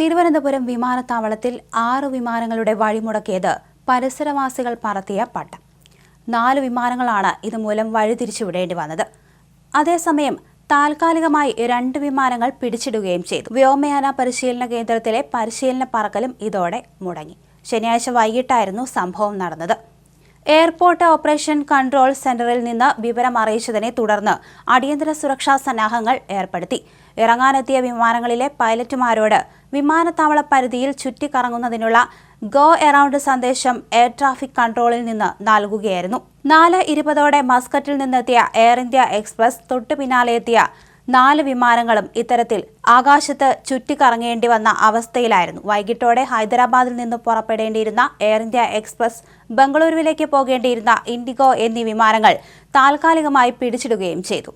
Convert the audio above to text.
തിരുവനന്തപുരം വിമാനത്താവളത്തിൽ ആറ് വിമാനങ്ങളുടെ വഴിമുടക്കിയത് പരിസരവാസികൾ പറത്തിയ പട്ടം. നാല് വിമാനങ്ങളാണ് ഇതുമൂലം വഴിതിരിച്ചുവിടേണ്ടി വന്നത്. അതേസമയം താൽക്കാലികമായി രണ്ട് വിമാനങ്ങൾ പിടിച്ചിടുകയും ചെയ്തു. വ്യോമയാന പരിശീലന കേന്ദ്രത്തിലെ പരിശീലന പറക്കലും ഇതോടെ മുടങ്ങി. ശനിയാഴ്ച വൈകിട്ടായിരുന്നു സംഭവം നടന്നത്. എയർപോർട്ട് ഓപ്പറേഷൻ കൺട്രോൾ സെന്ററിൽ നിന്ന് വിവരം അറിയിച്ചതിനെ തുടർന്ന് അടിയന്തര സുരക്ഷാ സന്നാഹങ്ങൾ ഏർപ്പെടുത്തി. ഇറങ്ങാനെത്തിയ വിമാനങ്ങളിലെ പൈലറ്റുമാരോട് വിമാനത്താവള പരിധിയിൽ ചുറ്റിക്കറങ്ങുന്നതിനുള്ള ഗോ എറൌണ്ട് സന്ദേശം എയർ ട്രാഫിക് കൺട്രോളിൽ നിന്ന് നൽകുകയായിരുന്നു. നാല് ഇരുപതോടെ മസ്കറ്റിൽ നിന്നെത്തിയ എയർ ഇന്ത്യ എക്സ്പ്രസ് തൊട്ടു പിന്നാലെ എത്തിയ നാല് വിമാനങ്ങളും ഇത്തരത്തിൽ ആകാശത്ത് ചുറ്റിക്കറങ്ങേണ്ടി വന്ന അവസ്ഥയിലായിരുന്നു. വൈകിട്ടോടെ ഹൈദരാബാദിൽ നിന്ന് പുറപ്പെടേണ്ടിയിരുന്ന എയർ ഇന്ത്യ എക്സ്പ്രസ് ബംഗളൂരുവിലേക്ക് പോകേണ്ടിയിരുന്ന ഇൻഡിഗോ എന്നീ വിമാനങ്ങൾ താൽക്കാലികമായി പിടിച്ചിടുകയും ചെയ്തു.